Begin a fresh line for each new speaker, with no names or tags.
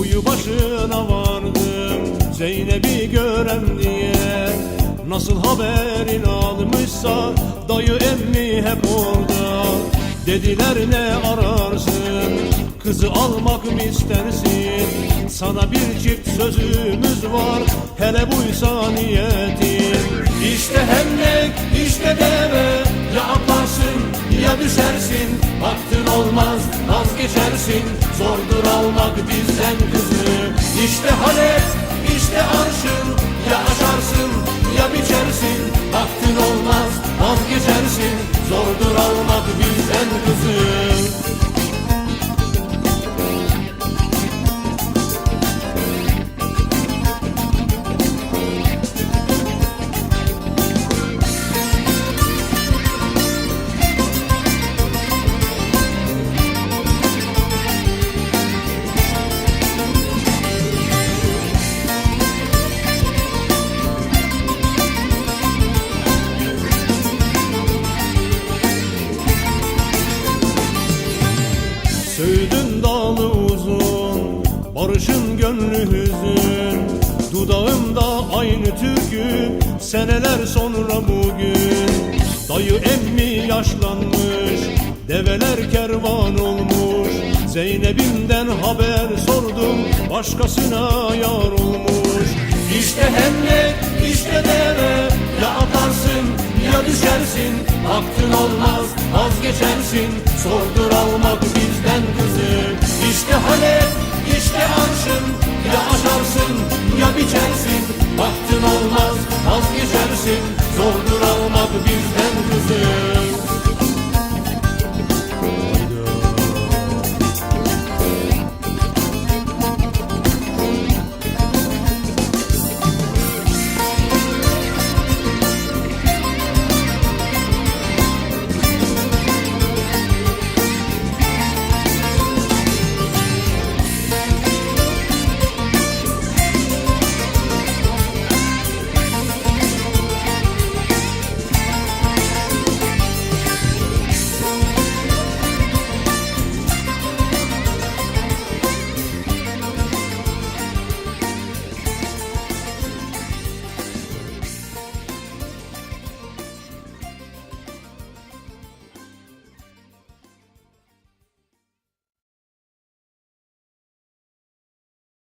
Kuyu başına vardım Zeynep'i görem diye. Nasıl haberin almışsa Dayı emmi hep orada. Dediler ne ararsın? Kızı almak mı istersin? Sana bir çift sözümüz var Hele buysa niyetin. İşte hendek işte deve Ya atlarsın ya düşersin. Baktın olmaz vazgeçersin Zordur almak bizden kızı. İşte Halep işte arşın. Ya aşarsın ya biçersin. Baktın olmaz vazgeçersin. Zordur almak bizden kızı Söğüdün dalı uzun, barışın gönlü hüzün. Dudağımda aynı türkü, seneler sonra bugün. Dayı emmi yaşlanmış, develer kervan olmuş. Zeynep'imden haber sordum, başkasına yar olmuş. İşte hendek, işte deve, ya atarsın ya düşersin. Baktın olmaz, vazgeçersin Sordur almak bizden kızı. İşte Halep, işte Arşın. ya